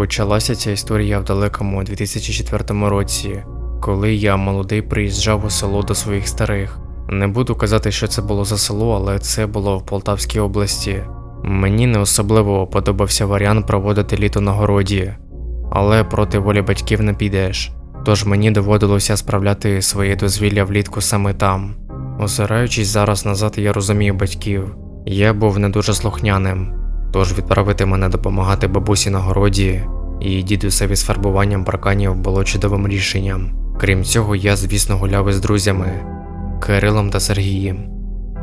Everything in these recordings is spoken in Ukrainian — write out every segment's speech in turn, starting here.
Почалася ця історія в далекому 2004 році, коли я молодий приїжджав у село до своїх старих. Не буду казати, що це було за село, але це було в Полтавській області. Мені не особливо подобався варіант проводити літо на городі, але проти волі батьків не підеш. Тож мені доводилося справляти своє дозвілля влітку саме там. Озираючись зараз назад, я розумію батьків. Я був не дуже слухняним, тож відправити мене допомагати бабусі на городі і дідусеві з фарбуванням парканів було чудовим рішенням. Крім цього, я, звісно, гуляв із друзями Кирилом та Сергієм.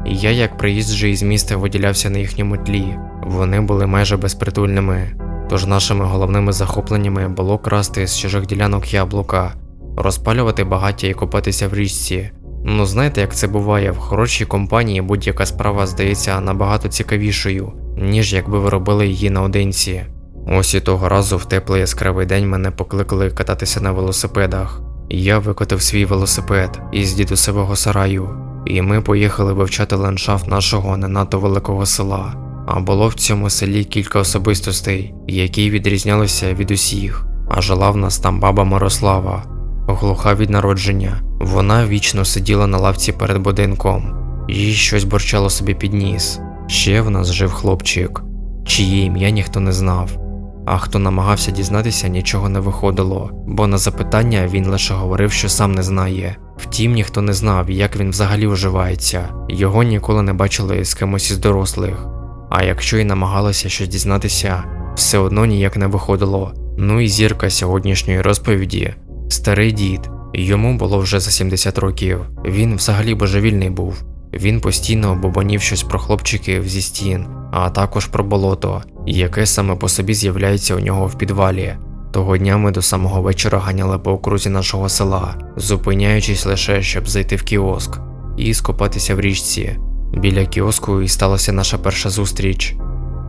І Я, як приїжджий із міста, виділявся на їхньому тлі. Вони були майже безпритульними. Тож нашими головними захопленнями було красти з чужих ділянок яблука, розпалювати багаття і купатися в річці. Ну знаєте, як це буває, в хорошій компанії будь-яка справа здається набагато цікавішою, ніж якби ви робили її наодинці. Ось і того разу в теплий яскравий день мене покликали кататися на велосипедах. Я викотив свій велосипед із дідусевого сараю, і ми поїхали вивчати ландшафт нашого не надто великого села. А було в цьому селі кілька особистостей, які відрізнялися від усіх. А жила в нас там баба Мирослава, глуха від народження. Вона вічно сиділа на лавці перед будинком, їй щось борчало собі під ніс. Ще в нас жив хлопчик, чиє ім'я ніхто не знав. А хто намагався дізнатися, нічого не виходило, бо на запитання він лише говорив, що сам не знає. Втім, ніхто не знав, як він взагалі вживається, його ніколи не бачили з кимось із дорослих. А якщо й намагалися щось дізнатися, все одно ніяк не виходило. Ну і зірка сьогоднішньої розповіді старий дід. Йому було вже за 70 років. Він взагалі божевільний був. Він постійно бобонів щось про хлопчиків зі стін, а також про болото, яке саме по собі з'являється у нього в підвалі. Того дня ми до самого вечора ганяли по окрузі нашого села, зупиняючись лише, щоб зайти в кіоск і скопатися в річці. Біля кіоску і сталася наша перша зустріч.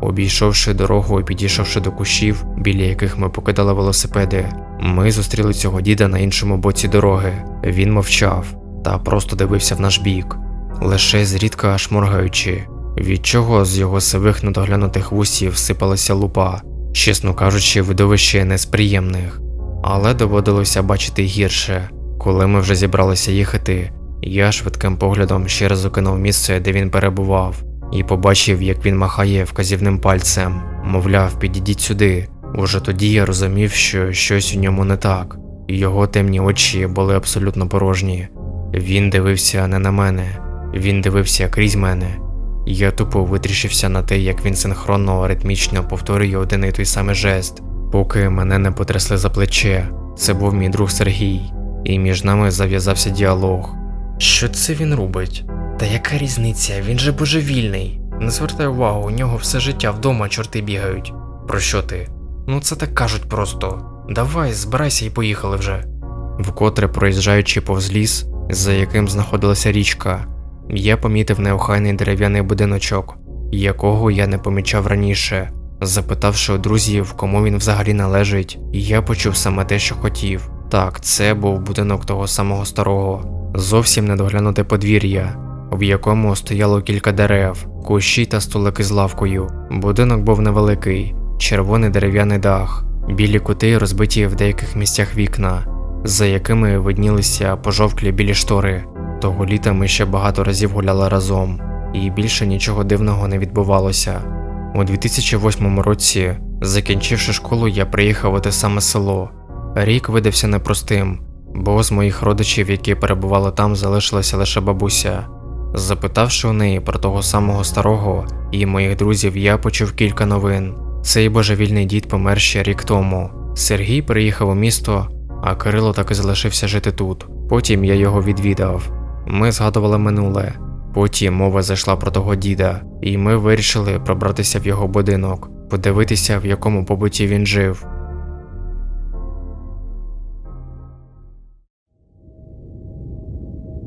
Обійшовши дорогу і підійшовши до кущів, біля яких ми покидали велосипеди, ми зустріли цього діда на іншому боці дороги. Він мовчав та просто дивився в наш бік, лише зрідка аж моргаючи, від чого з його сивих недоглянутих вусів сипалася лупа, чесно кажучи, видовище не з приємних. Але доводилося бачити гірше. Коли ми вже зібралися їхати, я швидким поглядом ще раз окинув місце, де він перебував, і побачив, як він махає вказівним пальцем, мовляв, підійдіть сюди. Уже тоді я розумів, що щось у ньому не так, його темні очі були абсолютно порожні. Він дивився не на мене, він дивився крізь мене. Я тупо витріщився на те, як він синхронно ритмічно повторює один і той самий жест, поки мене не потрясли за плече. Це був мій друг Сергій, і між нами зав'язався діалог. Що це він робить? Та яка різниця? Він же божевільний. Не звертай увагу, у нього все життя вдома чорти бігають. Про що ти? Ну це так кажуть просто. Давай, збирайся і поїхали вже. Вкотре проїжджаючи повз ліс, за яким знаходилася річка, я помітив неохайний дерев'яний будиночок, якого я не помічав раніше. Запитавши у друзів, кому він взагалі належить, я почув саме те, що хотів. Так, це був будинок того самого старого, зовсім недоглянуте подвір'я, в якому стояло кілька дерев, кущі та столики з лавкою. Будинок був невеликий, червоний дерев'яний дах, білі кути розбиті в деяких місцях вікна, за якими виднілися пожовклі білі штори. Того літа ми ще багато разів гуляли разом, і більше нічого дивного не відбувалося. У 2008 році, закінчивши школу, я приїхав у те саме село. Рік видався непростим, бо з моїх родичів, які перебували там, залишилася лише бабуся. Запитавши у неї про того самого старого і моїх друзів, я почув кілька новин. Цей божевільний дід помер ще рік тому. Сергій приїхав у місто, а Кирило так і залишився жити тут. Потім я його відвідав. Ми згадували минуле. Потім мова зайшла про того діда, і ми вирішили пробратися в його будинок, подивитися, в якому побуті він жив.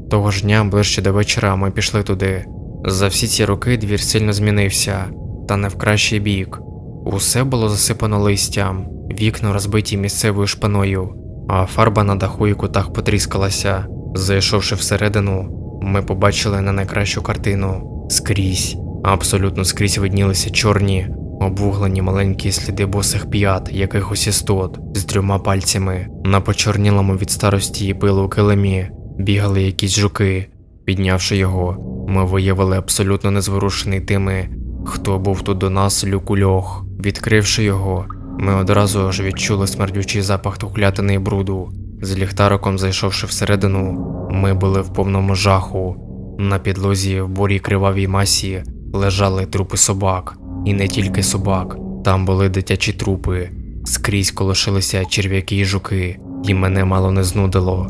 Того ж дня ближче до вечора ми пішли туди. За всі ці роки двір сильно змінився, та не в кращий бік. Усе було засипано листям, вікна розбиті місцевою шпаною, а фарба на даху і кутах потріскалася. Зайшовши всередину, ми побачили не найкращу картину скрізь, абсолютно скрізь виднілися чорні, обвуглені маленькі сліди босих п'ят якихось істот з трьома пальцями. На почорнілому від старості і пилу килимі бігали якісь жуки. Піднявши його, ми виявили абсолютно незворушений тими, хто був тут до нас люк-льох. Відкривши його, ми одразу ж відчули смердючий запах тухлятини і бруду. З ліхтариком, зайшовши всередину, ми були в повному жаху. На підлозі в бурій кривавій масі лежали трупи собак, і не тільки собак. Там були дитячі трупи, скрізь колошилися черв'яки і жуки, і мене мало не знудило.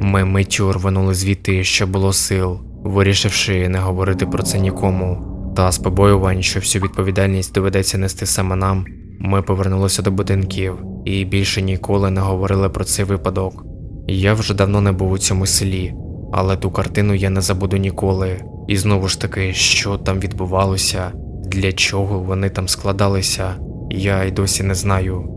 Ми миттю рванули звідти, що було сил, вирішивши не говорити про це нікому. Та з побоювань, що всю відповідальність доведеться нести саме нам, ми повернулися до будинків і більше ніколи не говорили про цей випадок. Я вже давно не був у цьому селі, але ту картину я не забуду ніколи. І знову ж таки, що там відбувалося, для чого вони там складалися, я й досі не знаю.